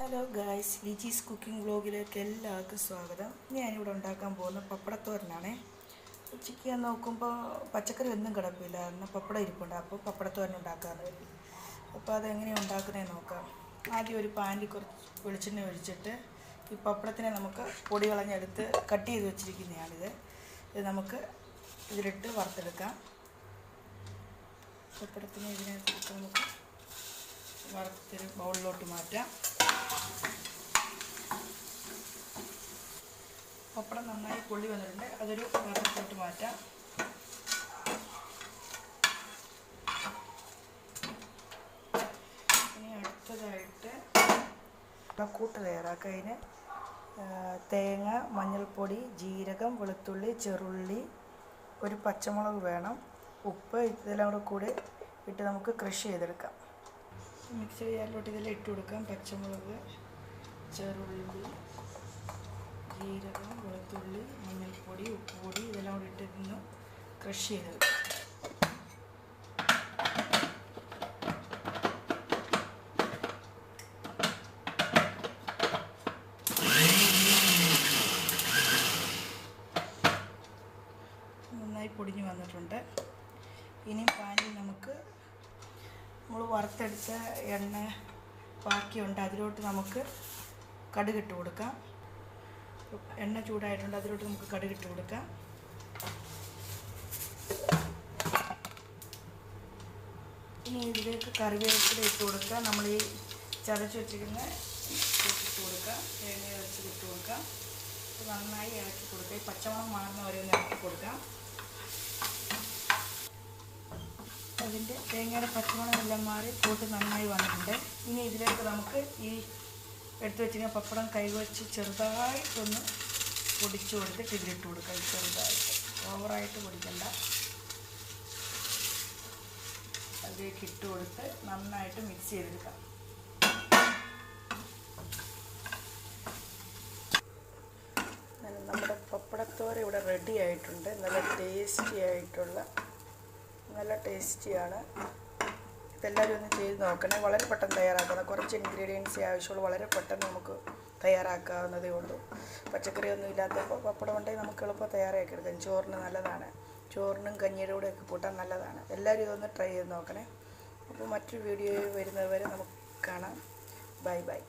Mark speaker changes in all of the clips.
Speaker 1: Hello guys Liji's cooking വ്ലോഗിലേക്ക് എല്ലാവർക്കും സ്വാഗതം. ഞാനിവിടെ ഉണ്ടാക്കാൻ പോകുന്ന പപ്പടത്തോരനാണേ. ഉച്ചയ്ക്ക് ഞാൻ നോക്കുമ്പോൾ പച്ചക്കറി ഒന്നും കിടപ്പില്ല. എന്നാൽ പപ്പടം ഇരിപ്പുണ്ട്. അപ്പോൾ പപ്പടത്തോരൻ ഉണ്ടാക്കാമെന്ന് വരും അപ്പോൾ അതെങ്ങനെ ഉണ്ടാക്കുന്നതെന്ന് നോക്കാം. ആദ്യം ഒരു പാനിൽ കുറച്ച് വെളിച്ചെണ്ണ ഒഴിച്ചിട്ട് ഈ പപ്പടത്തിനെ നമുക്ക് പൊടി കളഞ്ഞെടുത്ത് കട്ട് ചെയ്ത് വെച്ചിരിക്കുന്നതാണിത്. ഇത് നമുക്ക് ഇതിലിട്ട് വറുത്തെടുക്കാം. പപ്പടത്തിനെ ഇതിനകത്ത് നമുക്ക് വറുത്തൊരു ബൗളിലോട്ട് മാറ്റാം. പപ്പടം നന്നായി പൊള്ളി വന്നിട്ടുണ്ട്. അതൊരു പാത്രത്തിലോട്ട് മാറ്റാം. ഇനി അടുത്തതായിട്ട് അതിന് തേങ്ങ മഞ്ഞൾപ്പൊടി ജീരകം വെളുത്തുള്ളി ചെറുള്ളി ഒരു പച്ചമുളക് വേണം ഉപ്പ് ഇതെല്ലാം കൂടെ കൂടി ഇട്ട് നമുക്ക് കൃഷി ചെയ്തെടുക്കാം. മിക്സ് ചെയ്യാറിലോട്ട് ഇതിൽ ഇട്ട് കൊടുക്കാം. പച്ചമുളക് ചെറുള്ളി ജീരകം വെളുത്തുള്ളി മഞ്ഞൾപ്പൊടി ഉപ്പുപൊടി ഇതെല്ലാം കൂടി ഇട്ട് നിന്ന് ക്രഷ് ചെയ്തെടുക്കാം നന്നായി പൊടിഞ്ഞു വന്നിട്ടുണ്ട്. ഇനി പാനിൽ നമുക്ക് നമ്മൾ വറുത്തെടുത്ത എണ്ണ ബാക്കിയുണ്ട്. അതിലോട്ട് നമുക്ക് കടുകിട്ട് കൊടുക്കാം. എണ്ണ ചൂടായിട്ടുണ്ട്. അതിലോട്ട് നമുക്ക് കടുകിട്ട് കൊടുക്കാം. ഇനി ഇതിലേക്ക് കറിവേപ്പില ഇട്ട് കൊടുക്കാം. നമ്മൾ ഈ ചതച്ച് വെച്ചിരിക്കുന്ന ഇട്ട് കൊടുക്കാം. തേങ്ങ വെച്ച് ഇട്ട് കൊടുക്കാം. നന്നായി ഇളക്കി കൊടുക്കുക ഈ പച്ചമണം മാറുന്ന വരെ ഒന്ന് ഇളക്കി കൊടുക്കാം. അതിന്റെ തേങ്ങയുടെ പച്ചമണം എല്ലാം മാറി കൂട്ട് നന്നായി വന്നിട്ടുണ്ട്. ഇനി ഇതിലേക്ക് നമുക്ക് ഈ എടുത്തു വെച്ചിരിക്കുന്ന പപ്പടം കൈവച്ച് ചെറുതായിട്ടൊന്ന് പൊടിച്ചു കൊടുത്തിട്ട് ഇതിലിട്ട് കൊടുക്കാം. ചെറുതായിട്ട്. ഓവറായിട്ട് പൊടിക്കണ്ട. അതിലേക്ക് ഇട്ട് കൊടുത്ത് നന്നായിട്ട് മിക്സ് ചെയ്തെടുക്കാം. നമ്മുടെ പപ്പടത്തോര ഇവിടെ റെഡി ആയിട്ടുണ്ട്. നല്ല ടേസ്റ്റി ആയിട്ടുള്ള ടേസ്റ്റിയാണ്. ഇതെല്ലാവരും ഒന്ന് ചെയ്ത് നോക്കണേ. വളരെ പെട്ടെന്ന് തയ്യാറാക്കുന്ന കുറച്ച് ഇൻഗ്രീഡിയൻസ് ആവശ്യമുള്ളൂ വളരെ പെട്ടെന്ന് നമുക്ക് തയ്യാറാക്കാവുന്നതേ ഉള്ളൂ. പച്ചക്കറിയൊന്നും ഇല്ലാത്തപ്പോൾ പപ്പടം ഉണ്ടെങ്കിൽ നമുക്ക് എളുപ്പം തയ്യാറാക്കി എടുക്കാം ചോറിന് നല്ലതാണ്. ചോറിനും കഞ്ഞിയുടെ ഒക്കെ കൂട്ടാൻ നല്ലതാണ്. എല്ലാവരും ഇതൊന്ന് ട്രൈ ചെയ്ത് നോക്കണേ. അപ്പോൾ മറ്റൊരു വീഡിയോ വരുന്നത് വരെ നമുക്ക് കാണാം. Bye bye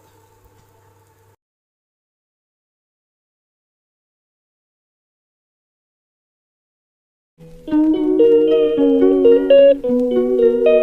Speaker 1: Thank you.
Speaker 2: Thank you.